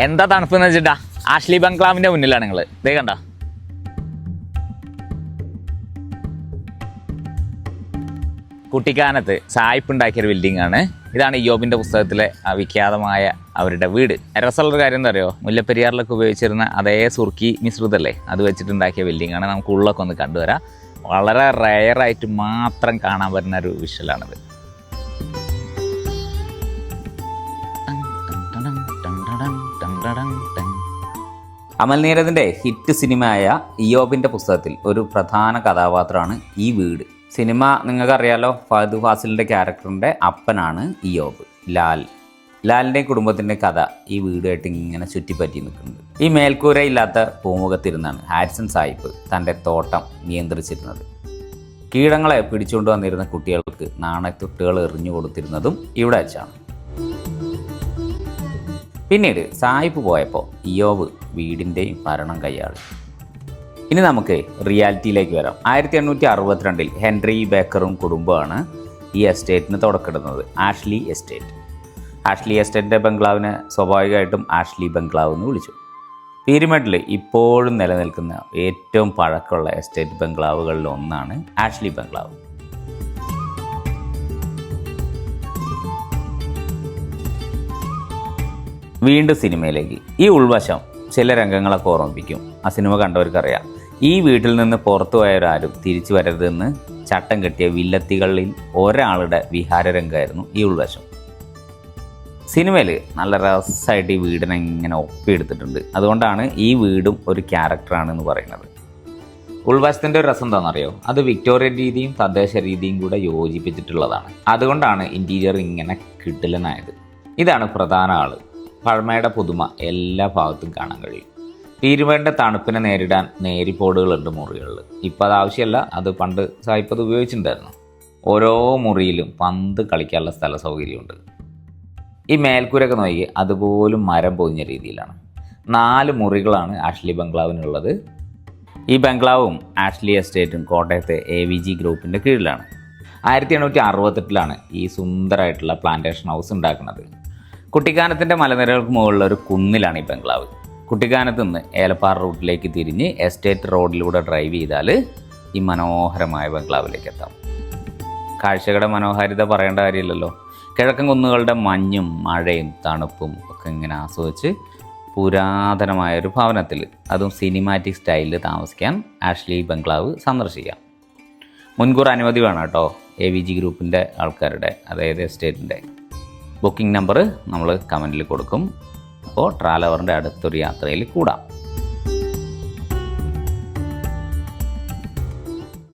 എന്താ തണുപ്പെന്ന് വെച്ചിട്ടാ? ആഷ്ലി ബംഗ്ലാവിന്റെ മുന്നിലാണ് നിങ്ങൾ ഇതേ കണ്ട? കുട്ടിക്കാനത്ത് സായിപ്പ് ഉണ്ടാക്കിയൊരു ബിൽഡിംഗ് ആണ്. ഇതാണ് ഇയോബിന്റെ പുസ്തകത്തിലെ വിഖ്യാതമായ അവരുടെ വീട്. രസമുള്ളൊരു കാര്യം എന്താ അറിയോ? മുല്ലപ്പെരിയാറിലൊക്കെ ഉപയോഗിച്ചിരുന്ന അതേ സുർക്കി മിശ്രിതല്ലേ? അത് വെച്ചിട്ടുണ്ടാക്കിയ ബിൽഡിംഗ് ആണ്. നമുക്ക് ഉള്ളൊക്കെ ഒന്ന് കണ്ടുവരാം. വളരെ റയറായിട്ട് മാത്രം കാണാൻ പറ്റുന്ന ഒരു വിഷ്വലാണിത് അമൽ നീരദിന്റെ ഹിറ്റ് സിനിമയായ ഇയോബിന്റെ പുസ്തകത്തിൽ ഒരു പ്രധാന കഥാപാത്രമാണ് ഈ വീട്. സിനിമ നിങ്ങൾക്കറിയാലോ ഫഹദ് ഫാസിലിന്റെ ക്യാരക്ടറിന്റെ അപ്പനാണ് ഇയോബ് ലാൽ. ലാലിന്റെ കുടുംബത്തിന്റെ കഥ ഈ വീടുമായിട്ട് ഇങ്ങനെ ചുറ്റിപ്പറ്റി നിൽക്കുന്നുണ്ട്. ഈ മേൽക്കൂരയില്ലാത്ത പൂമുഖത്തിരുന്നാണ് ഹാരിസൺ സാഹിബ് തന്റെ തോട്ടം നിയന്ത്രിച്ചിരുന്നത്. കീടങ്ങളെ പിടിച്ചുകൊണ്ട് വന്നിരുന്ന കുട്ടികൾക്ക് നാണയത്തൊട്ടുകൾ എറിഞ്ഞു കൊടുത്തിരുന്നതും ഇവിടെ വെച്ചാണ്. പിന്നീട് സായിപ്പ് പോയപ്പോൾ ഇയോവ് വീടിന്റെയും ഭരണം കൈയാളി. ഇനി നമുക്ക് റിയാലിറ്റിയിലേക്ക് വരാം. ആയിരത്തി എണ്ണൂറ്റി അറുപത്തിരണ്ടിൽ ഹെൻറി ബേക്കറും കുടുംബമാണ് ഈ എസ്റ്റേറ്റിന് തുടക്കമിടുന്നത് ആഷ്ലി എസ്റ്റേറ്റ്. ആഷ്ലി എസ്റ്റേറ്റിന്റെ ബംഗ്ലാവിനെ സ്വാഭാവികമായിട്ടും ആഷ്ലി ബംഗ്ലാവ് എന്ന് വിളിച്ചു. പീരുമേട്ടിൽ ഇപ്പോഴും നിലനിൽക്കുന്ന ഏറ്റവും പഴക്കമുള്ള എസ്റ്റേറ്റ് ബംഗ്ലാവുകളിൽ ഒന്നാണ് ആഷ്ലി ബംഗ്ലാവ്. വീണ്ടും സിനിമയിലേക്ക്. ഈ ഉൾവശം ചില രംഗങ്ങളൊക്കെ ഓർമ്മിപ്പിക്കും. ആ സിനിമ കണ്ടവർക്കറിയാം. ഈ വീട്ടിൽ നിന്ന് പുറത്തു പോയവരാരും തിരിച്ചു വരരുതെന്ന് ചട്ടം കെട്ടിയ വില്ലത്തികളിൽ ഒരാളുടെ വിഹാരരംഗമായിരുന്നു ഈ ഉൾവശം. സിനിമയിൽ നല്ല രസമായിട്ട് ഈ വീടിനെ ഇങ്ങനെ ഒപ്പിയെടുത്തിട്ടുണ്ട്. അതുകൊണ്ടാണ് ഈ വീടും ഒരു ക്യാരക്ടറാണെന്ന് പറയുന്നത്. ഉൾവശത്തിന്റെ ഒരു രസം എന്താണെന്നറിയോ? അത് വിക്ടോറിയൻ രീതിയും തദ്ദേശ രീതിയും കൂടെ യോജിപ്പിച്ചിട്ടുള്ളതാണ്. അതുകൊണ്ടാണ് ഇന്റീരിയർ ഇങ്ങനെ കിടിലനായത്. ഇതാണ് പ്രധാന ആൾ. പഴമയുടെ പുതുമ എല്ലാ ഭാഗത്തും കാണാൻ കഴിയും. പീരുമേടിന്റെ തണുപ്പിനെ നേരിടാൻ നേരിപ്പോടുകളുണ്ട് മുറികളിൽ. ഇപ്പോൾ അത് ആവശ്യമല്ല അത് പണ്ട് സായിപ്പത് ഉപയോഗിച്ചിട്ടുണ്ടായിരുന്നു. ഓരോ മുറിയിലും പന്ത് കളിക്കാനുള്ള സ്ഥല സൗകര്യമുണ്ട് ഈ മേൽക്കൂരൊക്കെ നോക്കി അതുപോലും മരം പൊതിഞ്ഞ രീതിയിലാണ്. നാല് മുറികളാണ് ആഷ്ലി ബംഗ്ലാവിനുള്ളത്. ഈ ബംഗ്ലാവും ആഷ്ലി എസ്റ്റേറ്റും കോട്ടയത്തെ എ വി ജി ഗ്രൂപ്പിന്റെ കീഴിലാണ്. ആയിരത്തി എണ്ണൂറ്റി അറുപത്തെട്ടിലാണ് ഈ സുന്ദരമായിട്ടുള്ള പ്ലാന്റേഷൻ ഹൗസ് ഉണ്ടാക്കുന്നത്. കുട്ടിക്കാനത്തിന്റെ മലനിരകൾക്ക് മുകളിലുള്ള ഒരു കുന്നിലാണ് ഈ ബംഗ്ലാവ്. കുട്ടിക്കാനത്ത് നിന്ന് ഏലപ്പാറ റൂട്ടിലേക്ക് തിരിഞ്ഞ് എസ്റ്റേറ്റ് റോഡിലൂടെ ഡ്രൈവ് ചെയ്താൽ ഈ മനോഹരമായ ബംഗ്ലാവിലേക്ക് എത്താം. കാഴ്ചകളുടെ മനോഹാരിത പറയേണ്ട കാര്യമില്ലല്ലോ. കിഴക്കൻ കുന്നുകളുടെ മഞ്ഞും മഴയും തണുപ്പും ഒക്കെ ഇങ്ങനെ ആസ്വദിച്ച് പുരാതനമായ ഒരു ഭവനത്തിൽ അതും സിനിമാറ്റിക് സ്റ്റൈലിൽ താമസിക്കാൻ ആഷ്ലി ബംഗ്ലാവ് സന്ദർശിക്കാം. മുൻകൂർ അനുമതി വേണം കേട്ടോ. എ വി ജി ഗ്രൂപ്പിന്റെ ആൾക്കാരുടെ അതായത് എസ്റ്റേറ്റിന്റെ ബുക്കിംഗ് നമ്പർ നമ്മൾ കമന്റിൽ കൊടുക്കും. അപ്പോൾ ട്രാവലറിന്റെ അടുത്തൊരു യാത്രയിൽ കൂടാം.